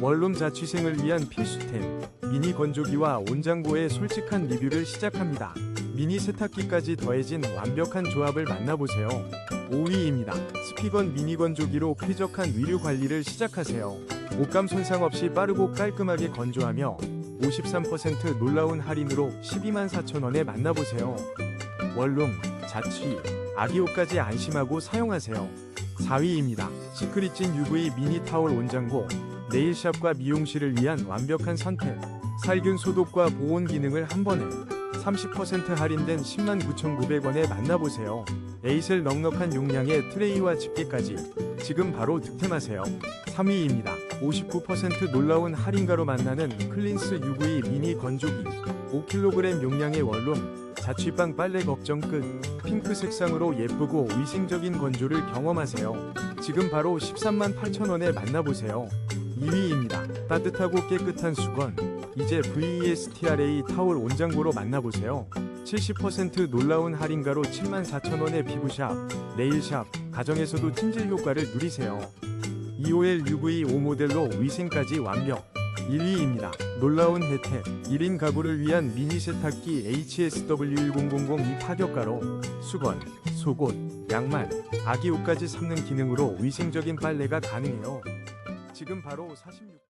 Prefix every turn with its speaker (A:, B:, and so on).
A: 원룸 자취생을 위한 필수템 미니 건조기와 온장고의 솔직한 리뷰를 시작합니다. 미니 세탁기까지 더해진 완벽한 조합을 만나보세요. 5위입니다. 스피건 미니 건조기로 쾌적한 위류 관리를 시작하세요. 옷감 손상 없이 빠르고 깔끔하게 건조하며 53% 놀라운 할인으로 12만 4천 원에 만나보세요. 원룸, 자취, 아기 옷까지 안심하고 사용하세요. 4위입니다. 시크릿진 UV 미니 타월 온장고 네일샵과 미용실을 위한 완벽한 선택 살균 소독과 보온 기능을 한 번에 30% 할인된 109,900원에 만나보세요. 에이셀 넉넉한 용량의 트레이와 집게까지 지금 바로 득템하세요. 3위입니다. 59% 놀라운 할인가로 만나는 클린스 UV 미니 건조기 5kg 용량의 원룸 자취방 빨래 걱정 끝 핑크 색상으로 예쁘고 위생적인 건조를 경험하세요. 지금 바로 13만 8천원에 만나보세요. 2위입니다. 따뜻하고 깨끗한 수건 이제 VESTRA 타월 온장고로 만나보세요. 70% 놀라운 할인가로 7만 4천원의 피부샵, 네일샵, 가정에서도 찜질 효과를 누리세요. EOL UV5 모델로 위생까지 완벽. 1위입니다. 놀라운 혜택. 1인 가구를 위한 미니 세탁기 HSW1000 이 파격가로 수건, 속옷, 양말, 아기 옷까지 삶는 기능으로 위생적인 빨래가 가능해요. 지금 바로 46